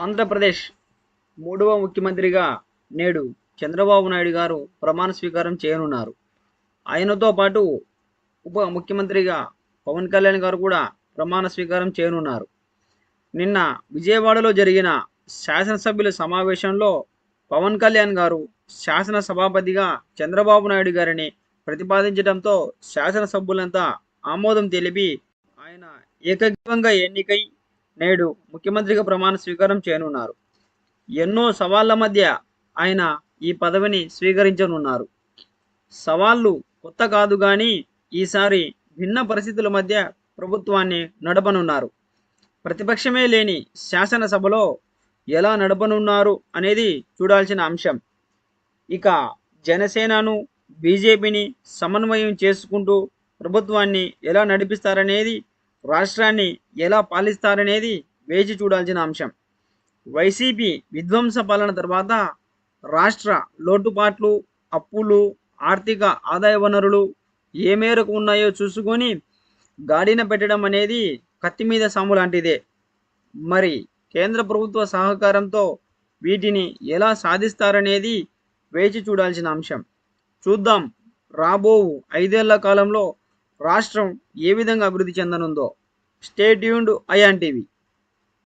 ఆంధ్రప్రదేశ్ మూడవ ముఖ్యమంత్రిగా నేడు చంద్రబాబు నాయుడు గారు ప్రమాణ స్వీకారం చేయనున్నారు. ఆయనతో పాటు ఉప ముఖ్యమంత్రిగా పవన్ కళ్యాణ్ గారు కూడా ప్రమాణ స్వీకారం చేయనున్నారు. నిన్న విజయవాడలో జరిగిన శాసనసభ్యుల సమావేశంలో పవన్ కళ్యాణ్ గారు శాసన సభాపతిగా చంద్రబాబు నాయుడు గారిని ప్రతిపాదించడంతో శాసనసభ్యులంతా ఆమోదం తెలిపి ఆయన ఏకగ్రీవంగా ఎన్నికై నేడు ముఖ్యమంత్రిగా ప్రమాణ స్వీకారం చేయనున్నారు. ఎన్నో సవాళ్ళ మధ్య ఆయన ఈ పదవిని స్వీకరించనున్నారు. సవాళ్ళు కొత్త కాదు కానీ ఈసారి భిన్న పరిస్థితుల మధ్య ప్రభుత్వాన్ని నడపనున్నారు. ప్రతిపక్షమే లేని శాసనసభలో ఎలా నడపనున్నారు అనేది చూడాల్సిన అంశం. ఇక జనసేనను బీజేపీని సమన్వయం చేసుకుంటూ ప్రభుత్వాన్ని ఎలా నడిపిస్తారనేది రాష్ట్రాన్ని ఎలా పాలిస్తారనేది వేచి చూడాల్సిన అంశం. వైసీపీ విధ్వంస పాలన తర్వాత రాష్ట్ర లోటుపాట్లు అప్పులు ఆర్థిక ఆదాయ వనరులు ఏ మేరకు ఉన్నాయో చూసుకొని గాడిన పెట్టడం అనేది కత్తి మీద సాము లాంటిదే. మరి కేంద్ర ప్రభుత్వ సహకారంతో వీటిని ఎలా సాధిస్తారనేది వేచి చూడాల్సిన అంశం. చూద్దాం. రాబో ఐదేళ్ళ కాలంలో రాష్ట్రం ఏ విధంగా అభివృద్ధి చెందనుందో. Stay tuned TV